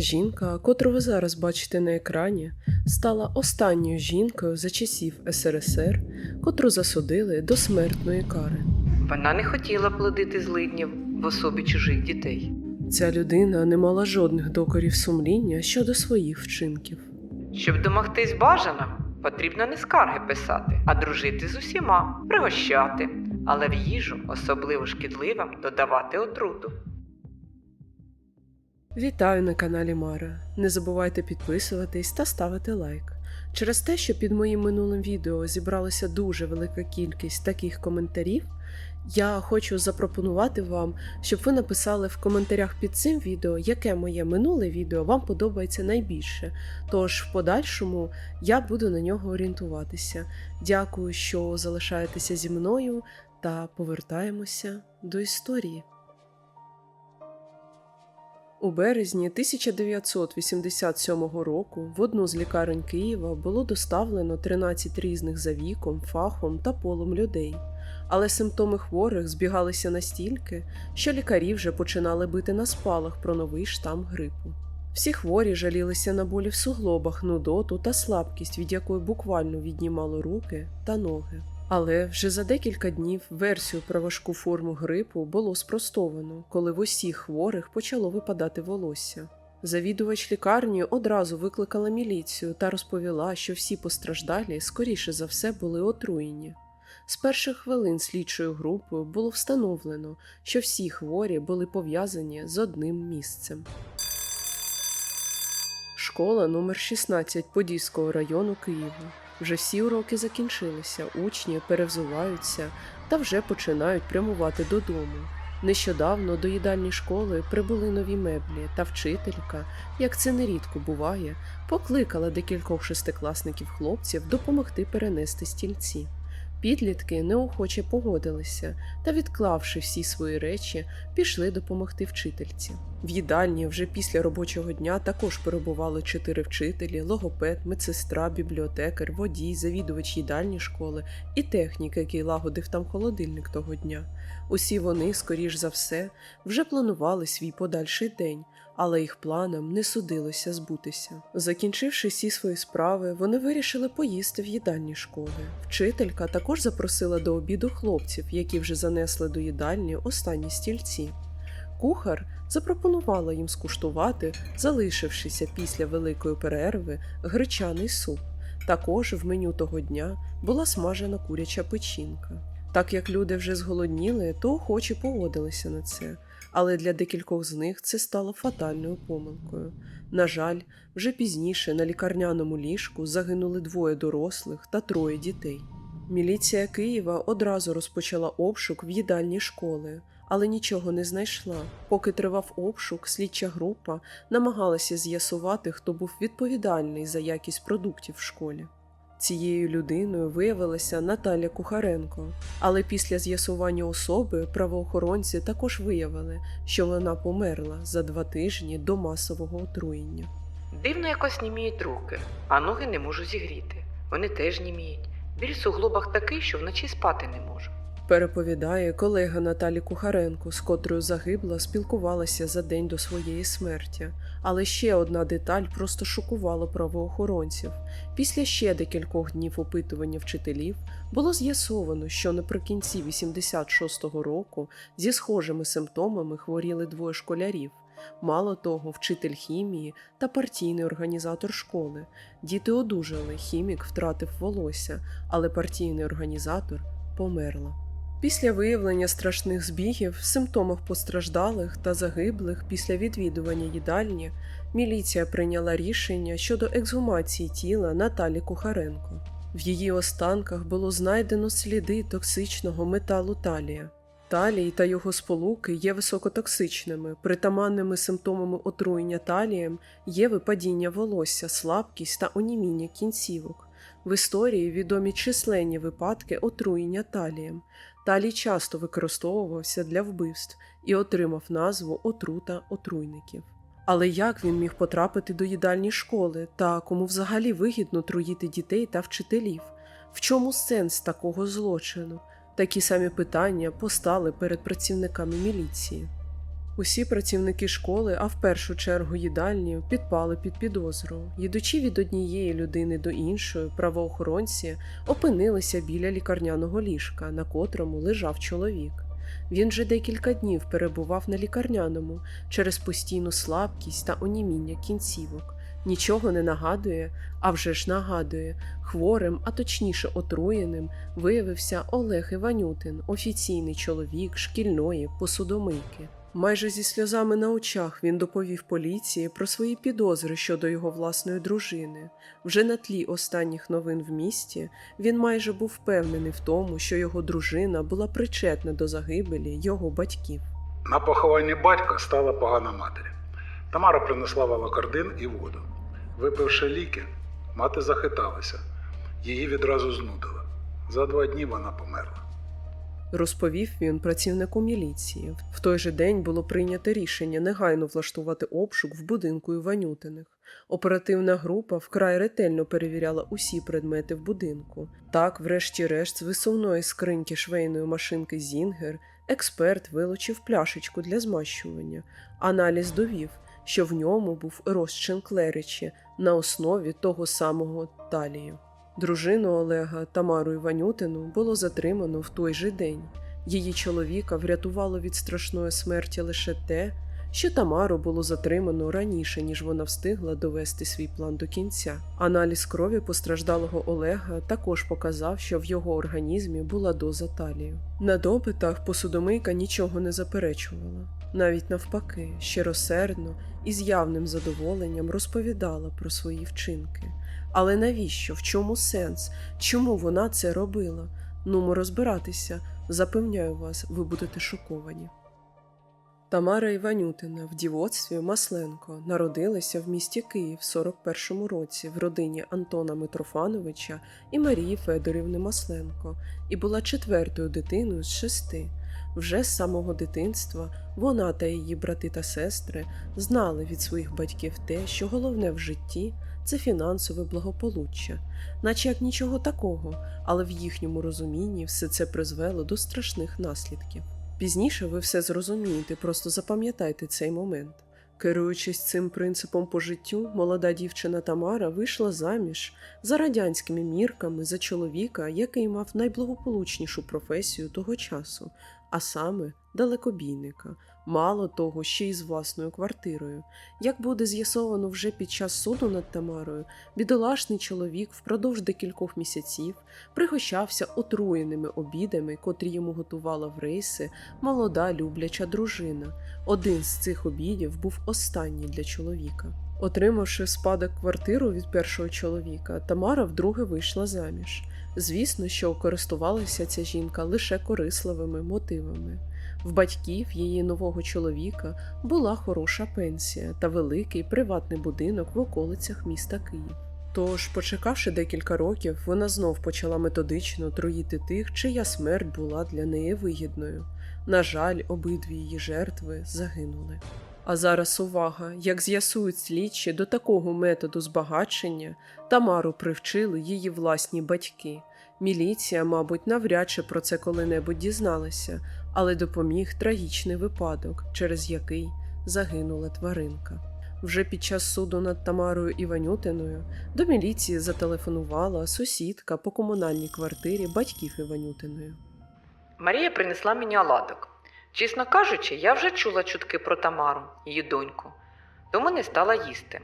Жінка, котру ви зараз бачите на екрані, стала останньою жінкою за часів СРСР, котру засудили до смертної кари. Вона не хотіла плодити злиднів в особі чужих дітей. Ця людина не мала жодних докорів сумління щодо своїх вчинків. Щоб домогтись бажаного, потрібно не скарги писати, а дружити з усіма, пригощати, але в їжу, особливо шкідливим, додавати отруту. Вітаю на каналі Мара. Не забувайте підписуватись та ставити лайк. Через те, що під моїм минулим відео зібралася дуже велика кількість таких коментарів, я хочу запропонувати вам, щоб ви написали в коментарях під цим відео, яке моє минуле відео вам подобається найбільше. Тож в подальшому я буду на нього орієнтуватися. Дякую, що залишаєтеся зі мною та повертаємося до історії. У березні 1987 року в одну з лікарень Києва було доставлено 13 різних за віком, фахом та полом людей. Але симптоми хворих збігалися настільки, що лікарі вже починали бити на спалах про новий штам грипу. Всі хворі жалілися на болі в суглобах, нудоту та слабкість, від якої буквально віднімало руки та ноги. Але вже за декілька днів версію про важку форму грипу було спростовано, коли в усіх хворих почало випадати волосся. Завідувач лікарні одразу викликала міліцію та розповіла, що всі постраждалі, скоріше за все, були отруєні. З перших хвилин слідчою групою було встановлено, що всі хворі були пов'язані з одним місцем. Школа номер 16 Подільського району Києва. Вже всі уроки закінчилися, учні перевзуваються та вже починають прямувати додому. Нещодавно до їдальні школи прибули нові меблі, та вчителька, як це нерідко буває, покликала декількох шестикласників хлопців допомогти перенести стільці. Підлітки неохоче погодилися та, відклавши всі свої речі, пішли допомогти вчительці. В їдальні вже після робочого дня також перебували чотири вчителі, логопед, медсестра, бібліотекар, водій, завідувач їдальні школи і технік, який лагодив там холодильник того дня. Усі вони, скоріш за все, вже планували свій подальший день, але їх планам не судилося збутися. Закінчивши всі свої справи, вони вирішили поїсти в їдальні школи. Вчителька також запросила до обіду хлопців, які вже занесли до їдальні останні стільці. Кухар запропонувала їм скуштувати, залишившися після великої перерви, гречаний суп. Також в меню того дня була смажена куряча печінка. Так як люди вже зголодніли, то охочі погодилися на це, але для декількох з них це стало фатальною помилкою. На жаль, вже пізніше на лікарняному ліжку загинули двоє дорослих та троє дітей. Міліція Києва одразу розпочала обшук в їдальні школи, але нічого не знайшла. Поки тривав обшук, слідча група намагалася з'ясувати, хто був відповідальний за якість продуктів в школі. Цією людиною виявилася Наталя Кухаренко, але після з'ясування особи правоохоронці також виявили, що вона померла за два тижні до масового отруєння. Дивно якось німіють руки, а ноги не можу зігріти. Вони теж німіють. Біль в суглобах такий, що вночі спати не можу. Переповідає колега Наталі Кухаренко, з котрою загибла, спілкувалася за день до своєї смерті. Але ще одна деталь просто шокувала правоохоронців. Після ще декількох днів опитування вчителів було з'ясовано, що наприкінці 86-го року зі схожими симптомами хворіли двоє школярів. Мало того, вчитель хімії та партійний організатор школи. Діти одужали, хімік втратив волосся, але партійний організатор померла. Після виявлення страшних збігів, симптомах постраждалих та загиблих після відвідування їдальні, міліція прийняла рішення щодо ексгумації тіла Наталі Кухаренко. В її останках було знайдено сліди токсичного металу талія. Талій та його сполуки є високотоксичними. Притаманними симптомами отруєння талієм є випадіння волосся, слабкість та оніміння кінцівок. В історії відомі численні випадки отруєння талієм. Талій часто використовувався для вбивств і отримав назву отрута отруйників. Але як він міг потрапити до їдальні школи та кому взагалі вигідно труїти дітей та вчителів? В чому сенс такого злочину? Такі самі питання постали перед працівниками міліції. Усі працівники школи, а в першу чергу їдальні, підпали під підозру. Їдучи від однієї людини до іншої, правоохоронці опинилися біля лікарняного ліжка, на котрому лежав чоловік. Він вже декілька днів перебував на лікарняному через постійну слабкість та оніміння кінцівок. Нічого не нагадує, а вже ж нагадує, хворим, а точніше отруєним, виявився Олег Іванютин, офіційний чоловік шкільної посудомийки. Майже зі сльозами на очах він доповів поліції про свої підозри щодо його власної дружини. Вже на тлі останніх новин в місті він майже був впевнений в тому, що його дружина була причетна до загибелі його батьків. На похованні батька стала погана матері. Тамара принесла волокордин і воду. Випивши ліки, мати захиталася. Її відразу знудило. За два дні вона померла. Розповів він працівнику міліції. В той же день було прийнято рішення негайно влаштувати обшук в будинку Іванютиних. Оперативна група вкрай ретельно перевіряла усі предмети в будинку. Так, врешті-решт, з висувної скриньки швейної машинки Зінгер експерт вилучив пляшечку для змащування. Аналіз довів, що в ньому був розчин клеричі на основі того самого талію. Дружину Олега Тамару Іванютину було затримано в той же день. Її чоловіка врятувало від страшної смерті лише те, що Тамару було затримано раніше, ніж вона встигла довести свій план до кінця. Аналіз крові постраждалого Олега також показав, що в його організмі була доза талію. На допитах посудомийка нічого не заперечувала. Навіть навпаки, щиросердно і з явним задоволенням розповідала про свої вчинки. Але навіщо? В чому сенс? Чому вона це робила? Нумо розбиратися, запевняю вас, ви будете шоковані. Тамара Іванютина в дівоцтві Масленко народилася в місті Київ в 41-му році в родині Антона Митрофановича і Марії Федорівни Масленко і була четвертою дитиною з шести. Вже з самого дитинства вона та її брати та сестри знали від своїх батьків те, що головне в житті це фінансове благополуччя, наче як нічого такого, але в їхньому розумінні все це призвело до страшних наслідків. Пізніше ви все зрозумієте, просто запам'ятайте цей момент. Керуючись цим принципом по життю, молода дівчина Тамара вийшла заміж за радянськими мірками за чоловіка, який мав найблагополучнішу професію того часу, а саме далекобійника. Мало того, ще й з власною квартирою. Як буде з'ясовано вже під час суду над Тамарою, бідолашний чоловік впродовж декількох місяців пригощався отруєними обідами, котрі йому готувала в рейси молода любляча дружина. Один з цих обідів був останній для чоловіка. Отримавши спадок квартиру від першого чоловіка, Тамара вдруге вийшла заміж. Звісно, що користувалася ця жінка лише корисливими мотивами. В батьків її нового чоловіка була хороша пенсія та великий приватний будинок в околицях міста Київ. Тож, почекавши декілька років, вона знов почала методично труїти тих, чия смерть була для неї вигідною. На жаль, обидві її жертви загинули. А зараз увага, як з'ясують слідчі, до такого методу збагачення Тамару привчили її власні батьки. Міліція, мабуть, навряд чи про це коли-небудь дізналася, але допоміг трагічний випадок, через який загинула тваринка. Вже під час суду над Тамарою Іванютиною до міліції зателефонувала сусідка по комунальній квартирі батьків Іванютиної. Марія принесла мені оладок. Чесно кажучи, я вже чула чутки про Тамару, її доньку, тому не стала їсти.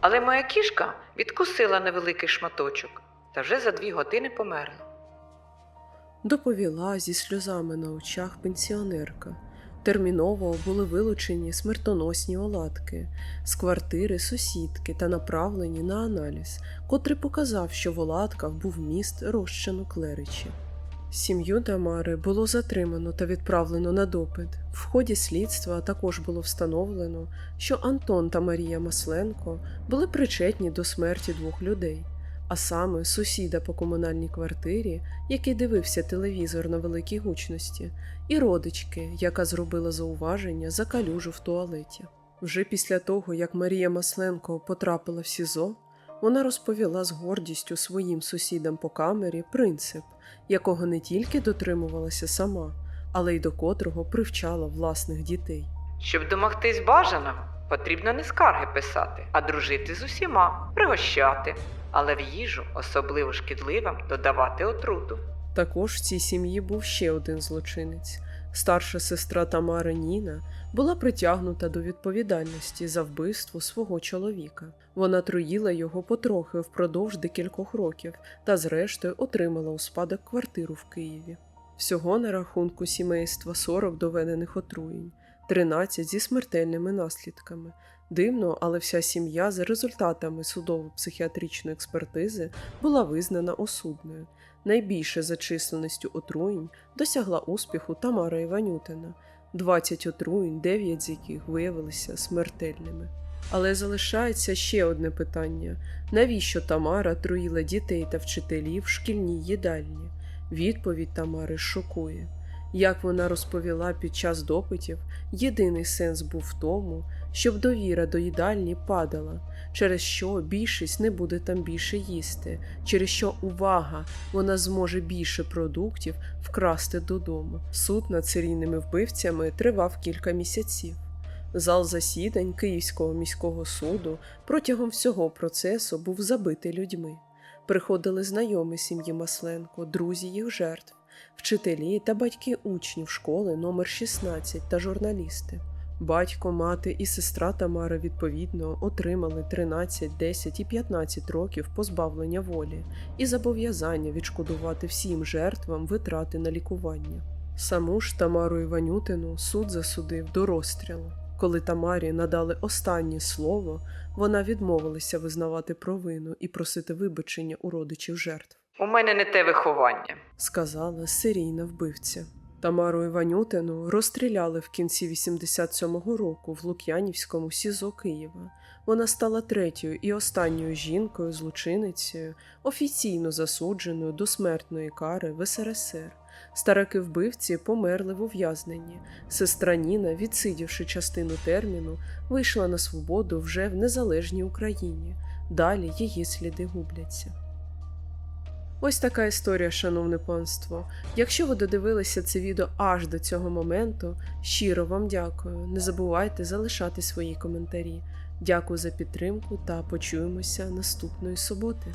Але моя кішка відкусила невеликий шматочок та вже за дві години померла. доповіла зі сльозами на очах пенсіонерка. Терміново були вилучені смертоносні оладки з квартири сусідки та направлені на аналіз, котрий показав, що в оладках був міст розчину клеричі. Сім'ю Тамари було затримано та відправлено на допит. В ході слідства також було встановлено, що Антон та Марія Масленко були причетні до смерті двох людей, а саме сусіда по комунальній квартирі, який дивився телевізор на великій гучності, і родички, яка зробила зауваження за калюжу в туалеті. Вже після того, як Марія Масленко потрапила в СІЗО, вона розповіла з гордістю своїм сусідам по камері принцип, якого не тільки дотримувалася сама, але й до котрого привчала власних дітей. Щоб домогтись бажаного, потрібно не скарги писати, а дружити з усіма, пригощати, але в їжу, особливо шкідливим, додавати отруту. Також в цій сім'ї був ще один злочинець. Старша сестра Тамари Ніна була притягнута до відповідальності за вбивство свого чоловіка. Вона труїла його потрохи впродовж декількох років та, зрештою, отримала у спадок квартиру в Києві. Всього на рахунку сімейства 40 доведених отруєнь, 13 зі смертельними наслідками. Дивно, але вся сім'я за результатами судово-психіатричної експертизи була визнана осудною. Найбільше за численністю отруєнь досягла успіху Тамара Іванютина 20 отруєнь, 9 з яких виявилися смертельними. Але залишається ще одне питання: навіщо Тамара труїла дітей та вчителів в шкільній їдальні? Відповідь Тамари шокує. Як вона розповіла під час допитів, єдиний сенс був в тому, щоб довіра до їдальні падала, через що більшість не буде там більше їсти, через що увага вона зможе більше продуктів вкрасти додому. Суд над серійними вбивцями тривав кілька місяців. Зал засідань Київського міського суду протягом всього процесу був забитий людьми. Приходили знайомі сім'ї Масленко, друзі їх жертв, вчителі та батьки учнів школи номер 16 та журналісти. Батько, мати і сестра Тамара відповідно отримали 13, 10 і 15 років позбавлення волі і зобов'язання відшкодувати всім жертвам витрати на лікування. Саму ж Тамару Іванютину суд засудив до розстрілу. Коли Тамарі надали останнє слово, вона відмовилася визнавати провину і просити вибачення у родичів жертв, У мене не те виховання. сказала серійна вбивця. Тамару Іванютину розстріляли в кінці 87-го року в Лук'янівському СІЗО Києва. Вона стала третьою і останньою жінкою злочиницею, офіційно засудженою до смертної кари в СРСР. Стараки вбивці померли в ув'язненні. Сестра Ніна, відсидівши частину терміну, вийшла на свободу вже в незалежній Україні. Далі її сліди губляться. Ось така історія, шановне панство. Якщо ви додивилися це відео аж до цього моменту, щиро вам дякую. Не забувайте залишати свої коментарі. Дякую за підтримку та почуємося наступної суботи.